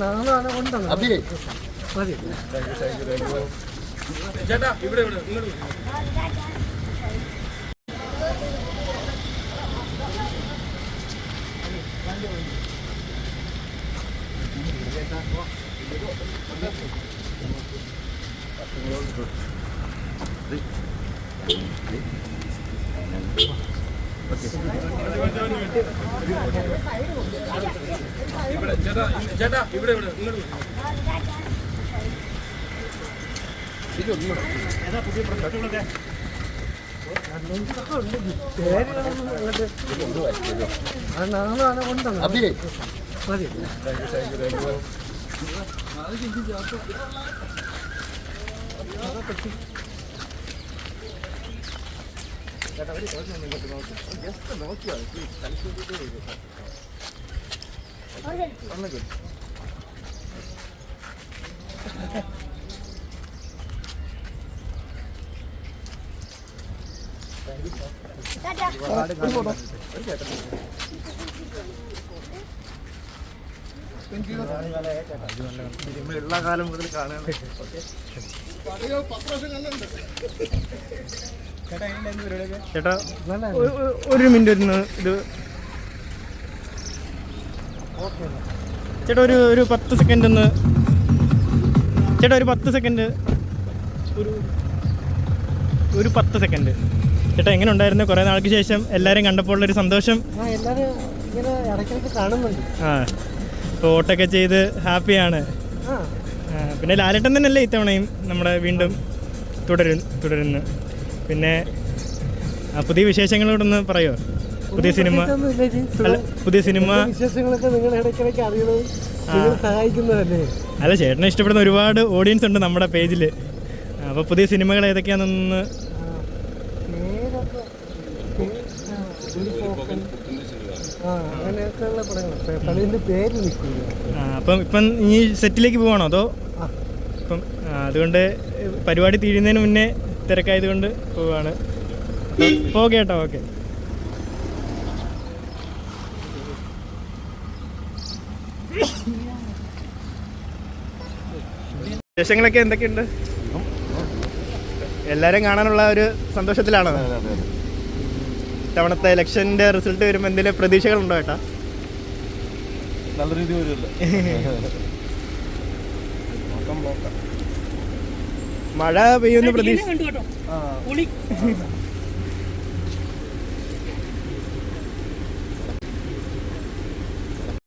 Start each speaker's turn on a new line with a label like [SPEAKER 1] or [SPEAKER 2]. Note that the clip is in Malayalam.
[SPEAKER 1] നാളെ ഉണ്ടെന്ന്
[SPEAKER 2] ഇങ്ങോട്ട്
[SPEAKER 1] മതി
[SPEAKER 3] ചേട്ടാ ഇവിടെ ഇവിടെ ഇങ്ങോട്ട് ഇവിടെ
[SPEAKER 2] ഉള്ള കാലം മുതൽ ഓക്കെ
[SPEAKER 4] പത്ത്
[SPEAKER 1] വർഷം
[SPEAKER 4] ഒ- ഒ- ഒരു മിനിറ്റ് ഒന്ന് ഇത്. ചേട്ടാ ഒരു ഒരു പത്ത് സെക്കൻഡ് ഒന്ന്. ചേട്ടാ ഒരു പത്ത് സെക്കൻഡ് ഒരു ഒരു പത്ത് സെക്കൻഡ് ചേട്ടാ എങ്ങനെ ഉണ്ടായിരുന്നു? കുറേ നാൾക്ക് ശേഷം എല്ലാവരും കണ്ടപ്പോൾ ഉള്ളൊരു സന്തോഷം.
[SPEAKER 1] ആ
[SPEAKER 4] ഇപ്പോൾ വോട്ടൊക്കെ ചെയ്ത് ഹാപ്പിയാണ്. പിന്നെ ലാലേട്ടൻ തന്നെയല്ലേ ഇത്തവണയും നമ്മുടെ വീണ്ടും തുടരും തുടരുന്നു പിന്നെ പുതിയ വിശേഷങ്ങളോടൊന്ന് പറയോ? പുതിയ സിനിമ പുതിയ സിനിമ
[SPEAKER 1] വിശേഷങ്ങളൊക്കെ നിങ്ങൾ ഇടയ്ക്കിടയ്ക്ക് അറിയണത് സഹായിക്കുന്നതല്ലേ?
[SPEAKER 4] അല്ല ചേട്ടനെ ഇഷ്ടപ്പെടുന്ന ഒരുപാട് ഓഡിയൻസ് ഉണ്ട് നമ്മുടെ പേജിൽ അപ്പോൾ പുതിയ സിനിമകൾ
[SPEAKER 1] ആ,
[SPEAKER 4] അപ്പം ഇപ്പം ഈ സെറ്റിലേക്ക് പോവാണോ അതോ അപ്പം അതുകൊണ്ട് പരിപാടി തീരുന്നതിന് മുന്നേ തിരക്കായതുകൊണ്ട് പോവാണ്. ഓക്കെ കേട്ടോ ഓക്കെ. വിശേഷങ്ങളൊക്കെ എന്തൊക്കെയുണ്ട്? എല്ലാവരും കാണാനുള്ള ഒരു സന്തോഷത്തിലാണ്? ഇത്തവണത്തെ ഇലക്ഷന്റെ റിസൾട്ട് വരുമ്പോൾ എന്തെങ്കിലും പ്രതീക്ഷകളുണ്ടോ ഏട്ടാ?
[SPEAKER 2] നല്ല രീതി വരുമല്ലോ.
[SPEAKER 4] മഴ പെയ്യുന്ന പ്രതീക്ഷ